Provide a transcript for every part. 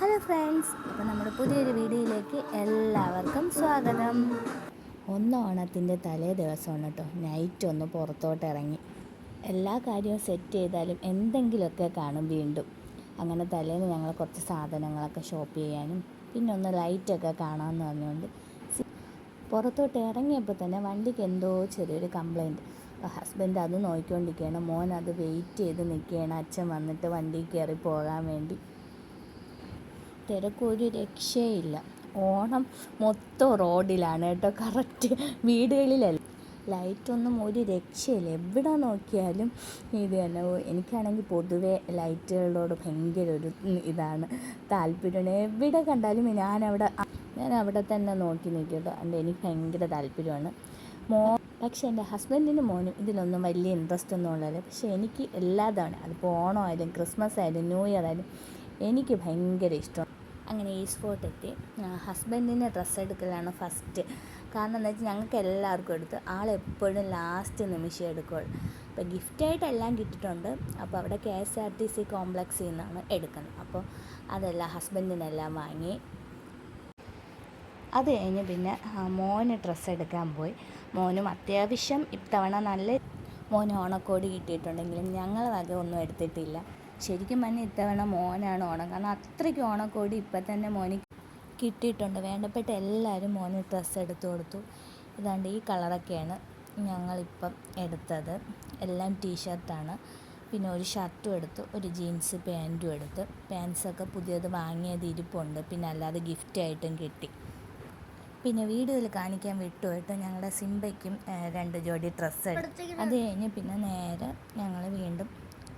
Hello friends അപ്പോൾ നമ്മുടെ പുതിയൊരു വീഡിയോയിലേക്ക് എല്ലാവർക്കും സ്വാഗതം. ഒന്ന് ഓണത്തിന്റെ തലേ ദിവസമാണ് കേട്ടോ. നൈറ്റ് ഒന്ന് പുറത്തോട്ട് ഇറങ്ങി. എല്ലാ കാര്യവും സെറ്റ് ചെയ്താലും എന്തെങ്കിലുമൊക്കെ കാണും വീണ്ടും. അങ്ങനെ തലേന്ന് ഞങ്ങൾ കുറച്ച് സാധനങ്ങളൊക്കെ ഷോപ്പ് ചെയ്യാനും പിന്നെ ഒന്ന് ലൈറ്റൊക്കെ കാണാമെന്ന് പറഞ്ഞുകൊണ്ട് പുറത്തോട്ട് ഇറങ്ങിയപ്പോൾ തന്നെ വണ്ടിക്ക് എന്തോ ചെറിയൊരു കംപ്ലൈന്റ് അപ്പോൾ ഹസ്ബൻഡ് അത് നോക്കിക്കൊണ്ടിരിക്കുകയാണ്. മോൻ അത് വെയിറ്റ് ചെയ്ത് നിൽക്കുകയാണ് അച്ഛൻ വന്നിട്ട് വണ്ടി കയറി പോകാൻ വേണ്ടി. തിരക്കൊരു രക്ഷയില്ല. ഓണം മൊത്തം റോഡിലാണ് കേട്ടോ. കറക്റ്റ് വീടുകളിലല്ല. ലൈറ്റൊന്നും ഒരു രക്ഷയില്ല. എവിടെ നോക്കിയാലും ഇത് തന്നെ. എനിക്കാണെങ്കിൽ പൊതുവേ ലൈറ്റുകളോട് ഭയങ്കര ഒരു ഇതാണ് താല്പര്യമാണ്. എവിടെ കണ്ടാലും ഞാനവിടെ ഞാൻ അവിടെ തന്നെ നോക്കി നിൽക്കും കേട്ടോ അതുകൊണ്ട് എനിക്ക് ഭയങ്കര താല്പര്യമാണ്. മോ പക്ഷെ എന്റെ ഹസ്ബൻഡിനും മോനും ഇതിലൊന്നും വലിയ ഇൻട്രസ്റ്റ് ഒന്നും ഉള്ളതല്ല. പക്ഷേ എനിക്ക് എല്ലാതാണ്. അതിപ്പോൾ ഓണമായാലും ക്രിസ്മസ് ആയാലും ന്യൂ ഇയർ ആയാലും എനിക്ക് ഭയങ്കര ഇഷ്ടം. അങ്ങനെ ഈ സ്പോട്ട് എത്തി. ഹസ്ബൻഡിന് ഡ്രസ്സ് എടുക്കലാണ് ഫസ്റ്റ് കാരണം എന്താ വെച്ചാൽ ഞങ്ങൾക്ക് എല്ലാവർക്കും എടുത്ത്. ആളെപ്പോഴും ലാസ്റ്റ് നിമിഷം എടുക്കുകയുള്ളൂ അപ്പോൾ ഗിഫ്റ്റായിട്ടെല്ലാം കിട്ടിയിട്ടുണ്ട്. അപ്പോൾ അവിടെ K S R T C കോംപ്ലക്സിൽ നിന്നാണ് എടുക്കുന്നത്. അപ്പോൾ അതെല്ലാം ഹസ്ബൻഡിനെല്ലാം വാങ്ങി. അത് കഴിഞ്ഞ് പിന്നെ മോന് ഡ്രസ്സ് എടുക്കാൻ പോയി. മോനും അത്യാവശ്യം ഇത്തവണ നല്ല മോന് ഓണക്കോടി കിട്ടിയിട്ടുണ്ടെങ്കിലും ഞങ്ങൾ വക ഒന്നും എടുത്തിട്ടില്ല. ശരിക്കും പറഞ്ഞാൽ ഇത്തവണ മോനാണ് ഓണം. കാരണം അത്രയ്ക്ക് ഓണക്കോടി ഇപ്പം തന്നെ മോന് കിട്ടിയിട്ടുണ്ട്. വേണ്ടപ്പെട്ട എല്ലാവരും മോന് ഡ്രസ്സ് എടുത്തു കൊടുത്തു. ഇതാണ്ട് ഈ കളറൊക്കെയാണ് ഞങ്ങളിപ്പം എടുത്തത്. എല്ലാം ടീഷർട്ടാണ്. പിന്നെ ഒരു ഷർട്ടും എടുത്തു ഒരു ജീൻസ് പാന്റും എടുത്ത്. പാൻസൊക്കെ പുതിയത് വാങ്ങിയത് ഇരിപ്പുണ്ട്. പിന്നെ അല്ലാതെ ഗിഫ്റ്റായിട്ടും കിട്ടി. പിന്നെ വീഡിയോയിൽ കാണിക്കാൻ വിട്ടുപോയിട്ട് ഞങ്ങളുടെ സിംബയ്ക്കും രണ്ട് ജോഡി ഡ്രസ്സ് എടുത്തു. അത് കഴിഞ്ഞ് പിന്നെ നേരെ ഞങ്ങൾ വീണ്ടും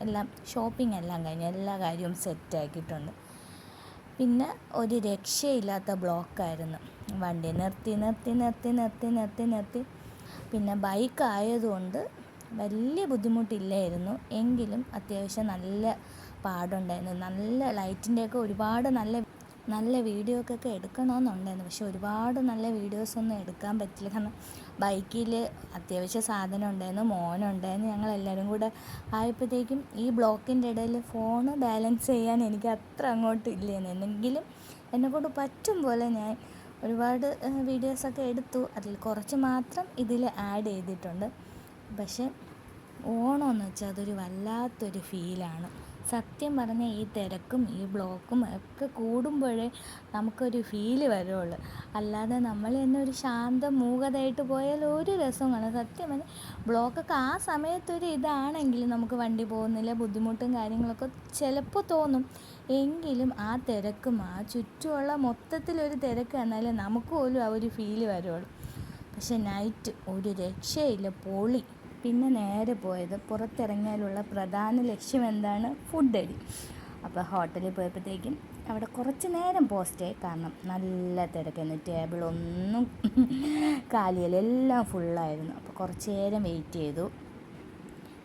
എല്ലാം ഷോപ്പിംഗ് എല്ലാം കഴിഞ്ഞ് എല്ലാ കാര്യവും സെറ്റാക്കിയിട്ടുണ്ട് പിന്നെ ഒരു രക്ഷയില്ലാത്ത ബ്ലോക്കായിരുന്നു വണ്ടി നിർത്തി നിർത്തി നിർത്തി നിർത്തി നിർത്തി നിർത്തി. പിന്നെ ബൈക്ക് ആയതുകൊണ്ട് വലിയ ബുദ്ധിമുട്ടില്ലായിരുന്നു. എങ്കിലും അത്യാവശ്യം നല്ല പാടുണ്ടായിരുന്നു. നല്ല ലൈറ്റിന്റെയൊക്കെ ഒരുപാട് നല്ല നല്ല വീഡിയോക്കൊക്കെ എടുക്കണമെന്നുണ്ടായിരുന്നു. പക്ഷെ ഒരുപാട് നല്ല വീഡിയോസ് ഒന്നും എടുക്കാൻ പറ്റില്ല. കാരണം ബൈക്കിൽ അത്യാവശ്യം സാധനം ഉണ്ടായിരുന്നു മോനുണ്ടായിരുന്നു. ഞങ്ങൾ എല്ലാവരും കൂടെ ആയപ്പോഴത്തേക്കും ഈ ബ്ലോക്കിന്റെ ഇടയിൽ ഫോണ് ബാലൻസ് ചെയ്യാൻ എനിക്ക് അത്ര അങ്ങോട്ട് ഇല്ലായിരുന്നു. എന്നെങ്കിലും എന്നെക്കൊണ്ട് പറ്റും പോലെ ഞാൻ ഒരുപാട് വീഡിയോസൊക്കെ എടുത്തു. അതിൽ കുറച്ച് മാത്രം ഇതിൽ ആഡ് ചെയ്തിട്ടുണ്ട്. പക്ഷേ ഓണമെന്ന് വെച്ചാൽ അതൊരു വല്ലാത്തൊരു ഫീലാണ്. സത്യം പറഞ്ഞാൽ ഈ തിരക്കും ഈ ബ്ലോക്കും ഒക്കെ കൂടുമ്പോഴേ നമുക്കൊരു ഫീൽ വരുള്ളൂ. അല്ലാതെ നമ്മൾ തന്നെ ഒരു ശാന്ത മൂകതയായിട്ട് പോയാൽ ഒരു രസവും കാണാം സത്യം പറഞ്ഞാൽ ബ്ലോക്കൊക്കെ ആ സമയത്തൊരു ഇതാണെങ്കിൽ നമുക്ക് വണ്ടി പോകുന്നില്ല ബുദ്ധിമുട്ടും കാര്യങ്ങളൊക്കെ ചിലപ്പോൾ തോന്നും. എങ്കിലും ആ തിരക്കും ആ ചുറ്റുമുള്ള മൊത്തത്തിലൊരു തിരക്ക് എന്നാലേ നമുക്ക് പോലും ആ ഒരു ഫീൽ വരുള്ളൂ. പക്ഷെ നൈറ്റ് ഒരു രക്ഷയില്ല പൊളി. പിന്നെ നേരെ പോയത് പുറത്തിറങ്ങിയാലുള്ള പ്രധാന ലക്ഷ്യം എന്താണ് ഫുഡ് അടി അപ്പോൾ ഹോട്ടലിൽ പോയപ്പോഴത്തേക്കും അവിടെ കുറച്ച് നേരം പോസ്റ്റ് പോസ്റ്റായി കാരണം നല്ല തിരക്കായിരുന്നു. ടേബിളൊന്നും കാലിയല്ല എല്ലാം ഫുള്ളായിരുന്നു അപ്പോൾ കുറച്ച് നേരം വെയിറ്റ് ചെയ്തു.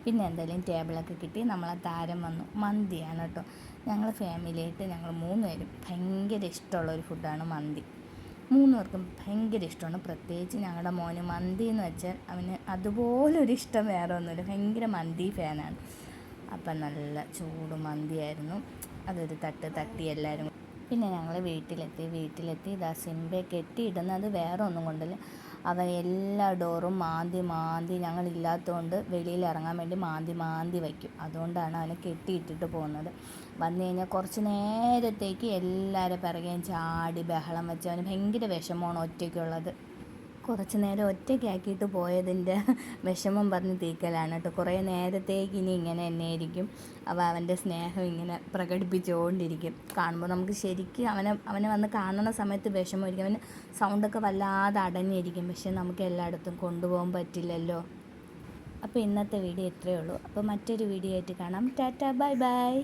പിന്നെ എന്തായാലും ടേബിളൊക്കെ കിട്ടി. നമ്മളെ താരം വന്നു. മന്തിയാണ് കേട്ടോ. ഞങ്ങൾ ഫാമിലിയായിട്ട് ഞങ്ങൾ മൂന്ന് പേരും ഭയങ്കര ഇഷ്ടമുള്ള ഒരു ഫുഡാണ് മന്തി. മൂന്ന് പേർക്കും ഭയങ്കര ഇഷ്ടമാണ്. പ്രത്യേകിച്ച് ഞങ്ങളുടെ മോന് മന്തി എന്ന് വെച്ചാൽ അവന് അതുപോലൊരു ഇഷ്ടം വേറെ ഒന്നുമില്ല. ഭയങ്കര മന്തി ഫാനാണ് അപ്പം നല്ല ചൂട് മന്തിയായിരുന്നു. അതൊരു തട്ട് തട്ടി എല്ലാവരും പിന്നെ ഞങ്ങൾ വീട്ടിലെത്തി വീട്ടിലെത്തി ഇതാ സിംബെ കെട്ടിയിടുന്നത് വേറെ ഒന്നും കൊണ്ടല്ല. അവൻ എല്ലാ ഡോറും മാന്തി മാന്തി ഞങ്ങളില്ലാത്തതുകൊണ്ട് വെളിയിൽ ഇറങ്ങാൻ വേണ്ടി മാന്തി മാന്തി വയ്ക്കും. അതുകൊണ്ടാണ് അവനെ കെട്ടിയിട്ടിട്ട് പോകുന്നത്. വന്നു കഴിഞ്ഞാൽ കുറച്ച് നേരത്തേക്ക് എല്ലാവരും പിറകെയും ചാടി ബഹളം വെച്ച് അവന് ഭയങ്കര വിഷമമാണ് ഒറ്റയ്ക്കുള്ളത്. കുറച്ച് നേരം ഒറ്റയ്ക്കാക്കിയിട്ട് പോയതിന്റെ വിഷമം പറഞ്ഞ് തീക്കലാണ് കേട്ടോ. കുറേ നേരത്തേക്ക് ഇനി ഇങ്ങനെ തന്നെയായിരിക്കും. അവ അവന്റെ സ്നേഹം ഇങ്ങനെ പ്രകടിപ്പിച്ചുകൊണ്ടിരിക്കും. കാണുമ്പോൾ നമുക്ക് ശരിക്കും അവനെ അവനെ വന്ന് കാണുന്ന സമയത്ത് വിഷമമായിരിക്കും. അവന് സൗണ്ടൊക്കെ വല്ലാതെ അടഞ്ഞിരിക്കും. പക്ഷെ നമുക്ക് എല്ലായിടത്തും കൊണ്ടുപോകാൻ പറ്റില്ലല്ലോ. അപ്പോൾ ഇന്നത്തെ വീഡിയോ ഇത്രയേ ഉള്ളൂ. അപ്പോൾ മറ്റൊരു വീഡിയോ ആയിട്ട് കാണാം. Tata bye bye.